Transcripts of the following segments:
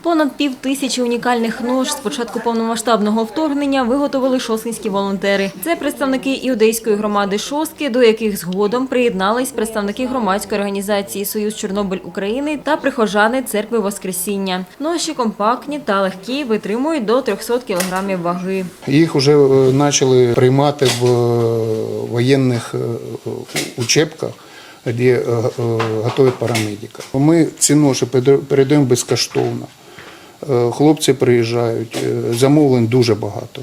Понад пів тисячі унікальних нож з початку повномасштабного вторгнення виготовили шосткинські волонтери. Це представники іудейської громади Шостки, до яких згодом приєднались представники громадської організації Союз Чорнобиль України та прихожани церкви Воскресіння. Ноші компактні та легкі, витримують до 300 кілограмів ваги. Їх вже е, почали приймати в е, воєнних е, учебках, де е, е, готують парамедика. Ми ці ноші переда- передаємо безкоштовно. Е, Хлопці приїжджають, е, замовлень дуже багато,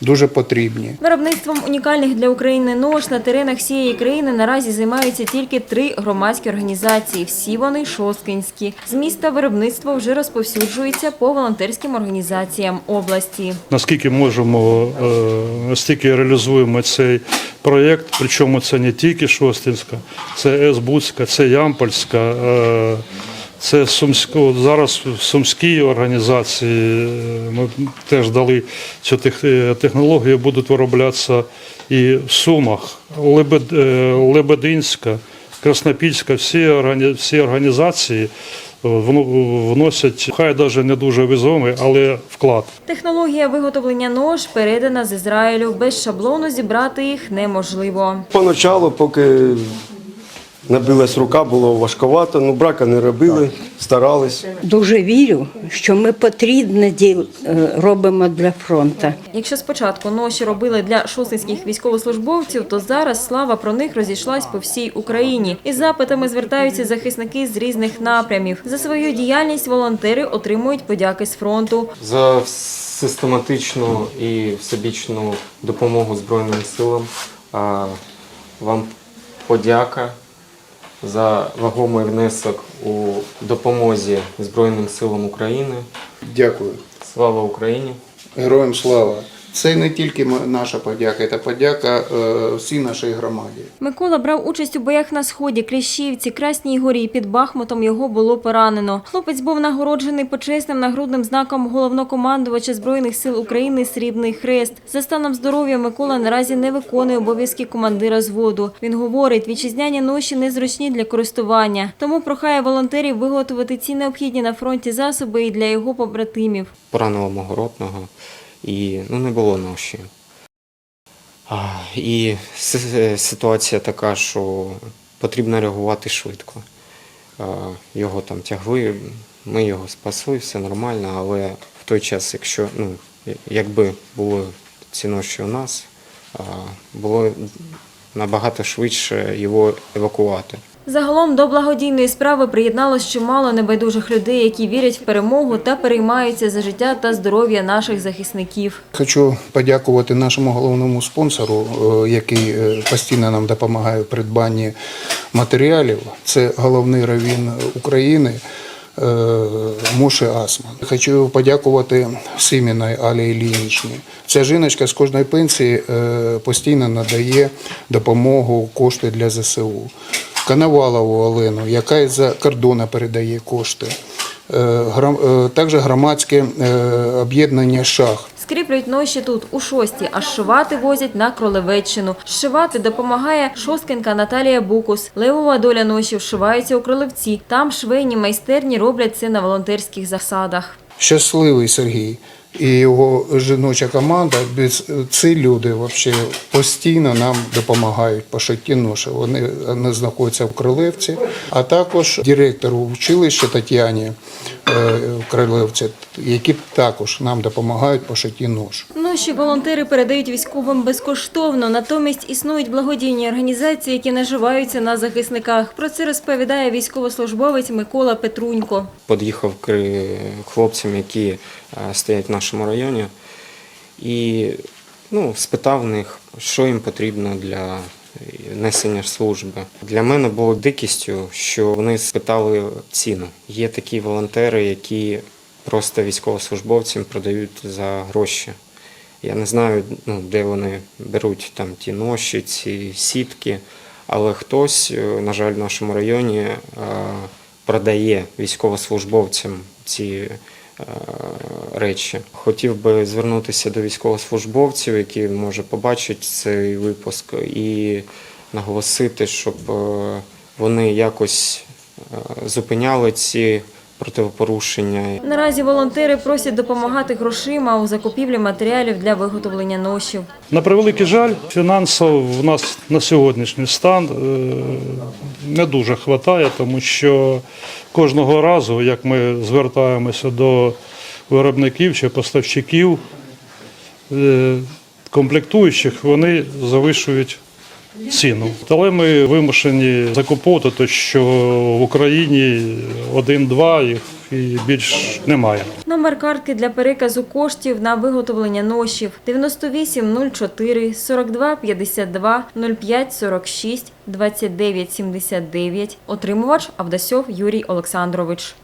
дуже потрібні. Виробництвом унікальних для України нож на теренах всієї країни наразі займаються тільки три громадські організації. Всі вони шосткинські. З міста виробництво вже розповсюджується по волонтерським організаціям області. Наскільки можемо, е, настільки реалізуємо цей проєкт, причому це не тільки Шостинська, це Есбуцька, це Ямпольська, е, це Сумська. От Зараз в Сумській організації е, ми теж дали цю е, технологію, будуть вироблятися і в Сумах, Лебед- е, Лебединська, Краснопільська, всі, органі- всі організації вносять, хай навіть не дуже візомий, але вклад. Технологія виготовлення нож передана з Ізраїлю. Без шаблону зібрати їх неможливо. Поначалу, поки набилась рука, було важковато, ну брака не робили, старались. Дуже вірю, що ми потрібне діло е, робимо для фронту. Якщо спочатку ноші робили для шосткинських військовослужбовців, то зараз слава про них розійшлась по всій Україні. Із запитами звертаються захисники з різних напрямів. За свою діяльність волонтери отримують подяки з фронту. за систематичну і всебічну допомогу Збройним силам. А, Вам подяка за вагомий внесок у допомозі Збройним силам України. Дякую. Слава Україні! Героям слава! Це не тільки м- наша подяка, це подяка е, всій нашій громаді. Микола брав участь у боях на сході, Кліщівці, Красній горі. і Під Бахмутом його було поранено. Хлопець був нагороджений почесним нагрудним знаком головнокомандувача збройних сил України Срібний Хрест. За станом здоров'я Микола наразі не виконує обов'язки командира зводу. Він говорить, вітчизняні ноші незручні для користування, тому прохає волонтерів виготовити ці необхідні на фронті засоби і для його побратимів. Поранило мого ротного і ну, не було ноші. І си- ситуація така, що потрібно реагувати швидко. Його там тягли, ми його спасли, все нормально, але в той час, якщо ну, якби були ці ноші у нас, було набагато швидше його евакувати. Загалом до благодійної справи приєдналось чимало небайдужих людей, які вірять в перемогу та переймаються за життя та здоров'я наших захисників. Хочу подякувати нашому головному спонсору, е, який е, постійно нам допомагає в придбанні матеріалів. Це головний равін України. е, Моше Асман. Хочу подякувати Симіної Алі Іллінічні. Ця жіночка з кожної пенсії постійно надає допомогу, кошти для ЗСУ. Коновалову Олену, яка із-за кордону передає кошти. Е, е, Також громадське е, об'єднання шах. Скріплюють ноші тут у шості, а зшивати возять на Кролевеччину. Зшивати допомагає шосткинка Наталія Букус. Левова доля ношів вшивається у Кролевці. Там швейні майстерні роблять це на волонтерських засадах. Щасливий Сергій і його жіноча команда. Ці люди взагалі постійно нам допомагають по шитті ноші. Вони, вони знаходяться в Крилевці, а також директору училища Тетяні Крилевці, які також нам допомагають по шитті нож. Ноші волонтери передають військовим безкоштовно. Натомість існують благодійні організації, які наживаються на захисниках. Про це розповідає військовослужбовець Микола Петрунько. Під'їхав к хлопцям, які е, стоять в нашому районі, і ну, спитав в них, що їм потрібно для несення служби. Для мене було дикістю, що вони спитали ціну. Є такі волонтери, які просто військовослужбовцям продають за гроші. Я не знаю, ну, де вони беруть там ті ноші, ці сітки, але хтось, е, на жаль, в нашому районі е, продає військовослужбовцям ці речі. Хотів би звернутися до військовослужбовців, які може побачать цей випуск, і наголосити, щоб е, вони якось е, зупиняли ці противопорушення. Наразі волонтери просять допомагати грошима у закупівлі матеріалів для виготовлення ношів. На превеликий жаль, фінансово в нас на сьогоднішній стан е, не дуже вистачає, тому що кожного разу, як ми звертаємося до виробників чи поставщиків е, комплектуючих, вони завишують ціну. Але ми вимушені закуповувати, то що в Україні один-два їх і більш немає. Номер картки для переказу коштів на виготовлення ношів 98 04 42 52 05 46 29 79. Отримувач Авдасьов Юрій Олександрович.